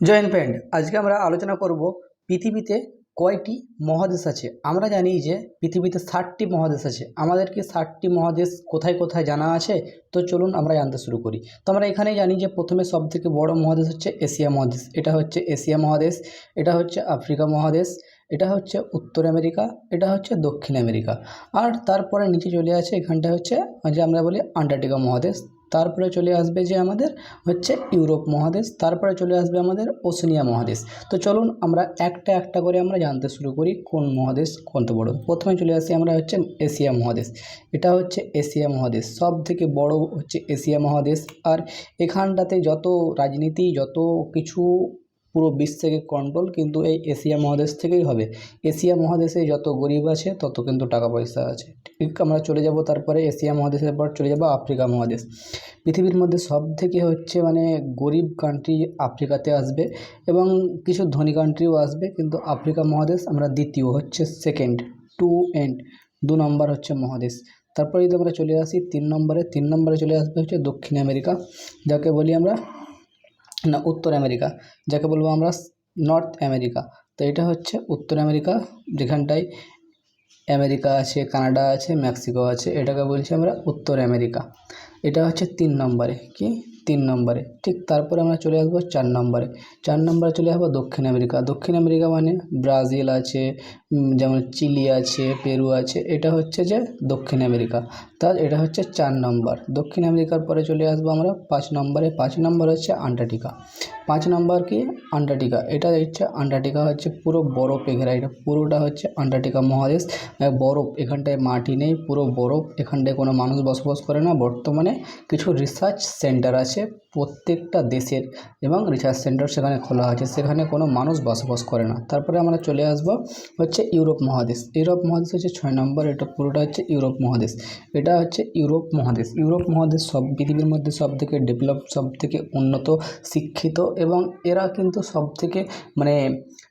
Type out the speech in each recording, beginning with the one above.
Joint friend, আজকে আমরা আলোচনা করব পৃথিবীতে কয়টি মহাদেশ আছে? আমরা জানি যে পৃথিবীতে ষাটটি মহাদেশ আছে। আমাদের কি ষাটটি মহাদেশ কোথায় কোথায় জানা আছে? তো চলুন আমরা জানতে শুরু করি। তো আমরা এখানেই জানি যে প্রথমে সবথেকে বড় মহাদেশ হচ্ছে এশিয়া মহাদেশ। এটা হচ্ছে এশিয়া মহাদেশ, এটা হচ্ছে আফ্রিকা মহাদেশ, এটা হচ্ছে উত্তর আমেরিকা, এটা হচ্ছে দক্ষিণ আমেরিকা। আর তারপরে নিচে চলে আছে এখানটা হচ্ছে যে আমরা বলি আন্টার্কটিকা মহাদেশ। তারপরে চলে আসবে যে আমাদের হচ্ছে ইউরোপ মহাদেশ, তারপরে চলে আসবে আমাদের ওশেনিয়া মহাদেশ। তো চলুন আমরা একটা একটা করে আমরা জানতে শুরু করি কোন মহাদেশ কত বড়। প্রথমে চলে আসি আমরা হচ্ছে এশিয়া মহাদেশ। এটা হচ্ছে এশিয়া মহাদেশ। সব থেকে বড় হচ্ছে এশিয়া মহাদেশ। আর এখানটাতে যত রাজনীতি, যত কিছু পুরো বিশ্ব থেকে কন্ট্রোল কিন্তু এই এশিয়া মহাদেশ থেকেই হবে। এশিয়া মহাদেশে যত গরিব আছে, তত কিন্তু টাকা পয়সা আছে। ঠিক, আমরা চলে যাব তারপরে এশিয়া মহাদেশের পর চলে যাব আফ্রিকা মহাদেশ। পৃথিবীর মধ্যে সব থেকে হচ্ছে মানে গরিব কান্ট্রি আফ্রিকাতে আসবে এবং কিছু ধনী কান্ট্রিও আসবে, কিন্তু আফ্রিকা মহাদেশ আমরা দ্বিতীয়, হচ্ছে সেকেন্ড টু এন্ড দু নম্বর হচ্ছে মহাদেশ। তারপরে যদি আমরা চলে আসি, তিন নম্বরে তিন নম্বরে চলে আসবে হচ্ছে দক্ষিণ আমেরিকা, যাকে বলি আমরা না উত্তর আমেরিকা, যাকে বলব আমরা নর্থ আমেরিকা। তো এটা হচ্ছে উত্তর আমেরিকা, যেখানটায় আমেরিকা আছে, কানাডা আছে, মেক্সিকো আছে, এটাকে বলছি আমরা উত্তর আমেরিকা। এটা হচ্ছে তিন নম্বরে, কি? তিন নম্বরে। ঠিক তারপরে আমরা চলে আসব চার নম্বরে। চার নম্বরে চলে আসব দক্ষিণ আমেরিকা। দক্ষিণ আমেরিকা মানে ব্রাজিল আছে যেমন চিলি আছে, পেরু আছে, এটা হচ্ছে যে দক্ষিণ আমেরিকা। তার এটা হচ্ছে চার নম্বর। দক্ষিণ আমেরিকার পরে চলে আসব আমরা পাঁচ নম্বরে। পাঁচ নম্বর হচ্ছে আন্টার্কটিকা। পাঁচ নম্বর কি? আন্টার্কটিকা। এটা হচ্ছে আন্টার্কটিকা হচ্ছে পুরো বরফে ঘেরা এটা পুরোটা হচ্ছে আন্টার্কটিকা মহাদেশ। বরফ এখানটায় মাটি নেই, পুরো বরফ। এখানটায় কোনো মানুষ বসবাস করে না। বর্তমানে কিছু রিসার্চ সেন্টার আছে। আছে প্রত্যেকটা দেশের এবং রিসার্চ সেন্টার সেখানে খোলা আছে সেখানে কোনো মানুষ বসবাস করে না। তারপরে আমরা চলে আসব হচ্ছে ইউরোপ মহাদেশ। ইউরোপ মহাদেশ হচ্ছে ছয় নম্বর, এটা পুরোটা হচ্ছে ইউরোপ মহাদেশ। এটা হচ্ছে ইউরোপ মহাদেশ। ইউরোপ মহাদেশ সব পৃথিবীর মধ্যে সব থেকে ডেভেলপ সব থেকে উন্নত, শিক্ষিত এবং এরা কিন্তু সব থেকে মানে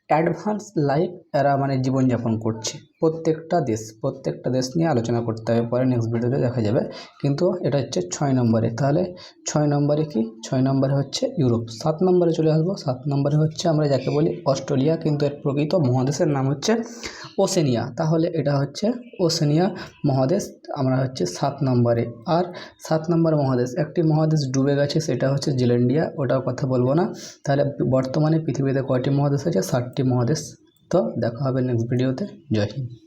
অ্যাডভান্স লাইফ এরা মানে জীবনযাপন করছে। প্রত্যেকটা দেশ প্রত্যেকটা দেশ নিয়ে আলোচনা করতে হবে। পরে নেক্সট ভিডিওতে দেখা যাবে। কিন্তু এটা হচ্ছে ছয় নম্বরে। তাহলে ছয় নম্বরে কি? ছয় নম্বরে হচ্ছে ইউরোপ, সাত নম্বরে চলে আসব। সাত নম্বরে হচ্ছে আমরা যাকে বলি অস্ট্রেলিয়া, কিন্তু এর প্রকৃত মহাদেশের নাম হচ্ছে ওশেনিয়া তাহলে এটা হচ্ছে ওশেনিয়া মহাদেশ, আমরা হচ্ছে সাত নম্বরে। আর সাত নম্বর মহাদেশ, একটি মহাদেশ ডুবে গেছে, সেটা হচ্ছে জিলেন্ডিয়া ওটার কথা বলব না। তাহলে বর্তমানে পৃথিবীতে কয়টি মহাদেশ আছে? ষাটটি মহাদেশ। তো দেখা হবে নেক্সট ভিডিওতে জয় হিন্দ।